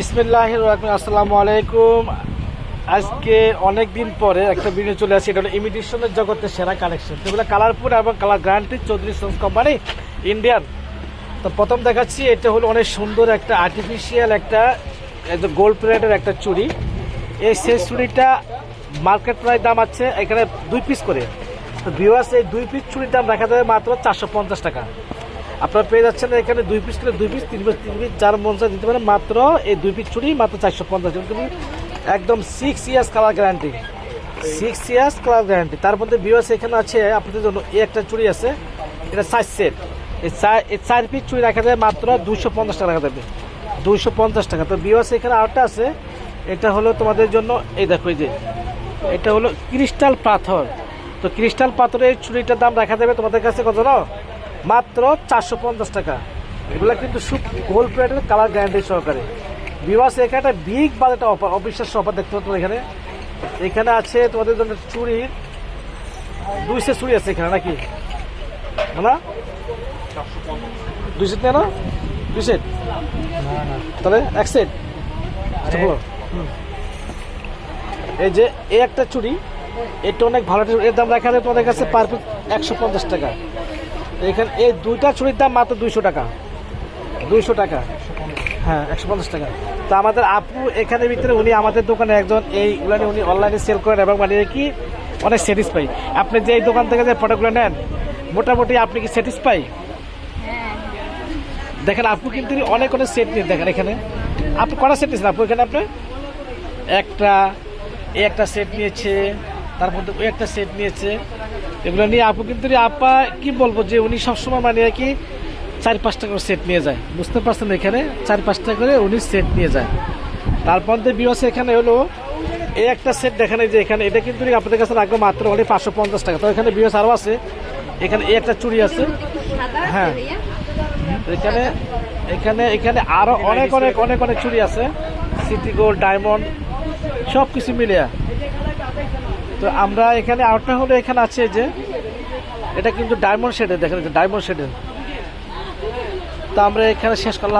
বিসমিল্লাহ রহমান আসসালামু আলাইকুম। আজকে অনেক দিন পরে একটা ভিডিও চলে আসছে। এটা হলো ইমিটেশনের জগতের সেরা কালেকশন সেগুলো কালারফুল এবং colour guarantee Chowdhury sons company Indian তো প্রথম দেখাচ্ছি, এটা হলো অনেক সুন্দর একটা আর্টিফিশিয়াল একটা গোল্ড প্লেটের একটা চুড়ি। এই শেষ চুড়িটা মার্কেট প্রাইস দাম আছে এখানে দুই পিস করে। তো ভিউয়ার্স এই দুই পিস চুড়ির দাম রাখা যাবে মাত্র চারশো পঞ্চাশ টাকা। আপনারা পেয়ে যাচ্ছেন এখানে দুই পিস করে, দুই পিস তিন পিস তিন পিস চার মনসা দিতে পারেন। মাত্র এই দুই পিস চুড়ি মাত্র চারশো পঞ্চাশ একদম six years colour guarantee six years colour guarantee তার মধ্যে বিওয়াস এখানে আছে, আপনাদের জন্য এই একটা চুড়ি আছে। এটা সাইজ সেট এই চার পিস চুড়ি রাখা যাবে মাত্র দুশো পঞ্চাশ টাকা রাখা যাবে দুশো পঞ্চাশ টাকা। তো বিওয়াস এখানে আরেকটা আছে। এটা হলো তোমাদের জন্য, এই দেখো, এই যে। এটা হলো ক্রিস্টাল পাথর। তো ক্রিস্টাল পাথরের চুড়িটার দাম রাখা যাবে তোমাদের কাছে কত না মাত্র চারশো পঞ্চাশ টাকা। এগুলো কিন্তু গোল্ড প্লেটের কালার গ্যারান্টি সহকারে। বিবাস এখানে একটা বিগ একটা অফার অবিশ্বাস্য অফার দেখতে পাচ্ছ এখানে। এখানে আছে তোমাদের জন্য চুড়ির, দুই সেট চুড়ি আছে এখানে নাকি? না? দুই সেট না? দুই সেট তাহলে এক সেট আচ্ছা এই যে, এই একটা চুড়ি, এটা অনেক ভালো এর দাম রাখা যাবে তোমাদের কাছে পার পিস একশো পঞ্চাশ টাকা। এখানে এই দুইটা চুড়ির দাম মাত্র দুইশো টাকা। দুইশো টাকা। হ্যাঁ একশো পঞ্চাশ টাকা। তো আমাদের আপু এখানে ভিতরে উনি আমাদের দোকানে একজন এইগুলো নিয়ে উনি অনলাইনে সেল করেন এবং মানে কি অনেক স্যাটিসফাই আপনি যে এই দোকান থেকে যে প্রোডাক্টগুলো নেন, মোটামুটি আপনি কি স্যাটিসফাই দেখেন, আপু কিন্তু অনেক অনেক সেট নিয়ে দেখেন এখানে। আপনি কটা সেট নিয়েছেন আপু এখানে আপনি? একটা একটা সেট নিয়েছে তার মধ্যে ওই একটা সেট নিয়েছে। এগুলো নিয়ে আপু কিন্তু আপা কি বলব যে উনি সবসময় মানে আর কি চার পাঁচটা করে সেট নিয়ে যায়। বুঝতে পারছেন এখানে? চার পাঁচটা করে উনি সেট নিয়ে যায়। তারপর তো বিওস এখানে হলো এই একটা সেট দেখেন যে এখানে, এটা কিন্তু আপনাদের কাছে রাখব মাত্র অনলি পাঁচশো পঞ্চাশ টাকা। তো এখানে বিওস আরও আছে। এখানে এই একটা চুড়ি আছে। হ্যাঁ। এখানে এখানে এখানে আরও অনেক অনেক অনেক অনেক চুড়ি আছে। সিটি গোল্ড ডায়মন্ড সব কিছু মিলিয়ে। তো আমরা এখানে আরেকটা হলে এখানে আছে যে, এটা কিন্তু ডায়মন্ড শেডের দেখেন ডায়মন্ড শেডের তো আমরা এখানে শেষ করলাম।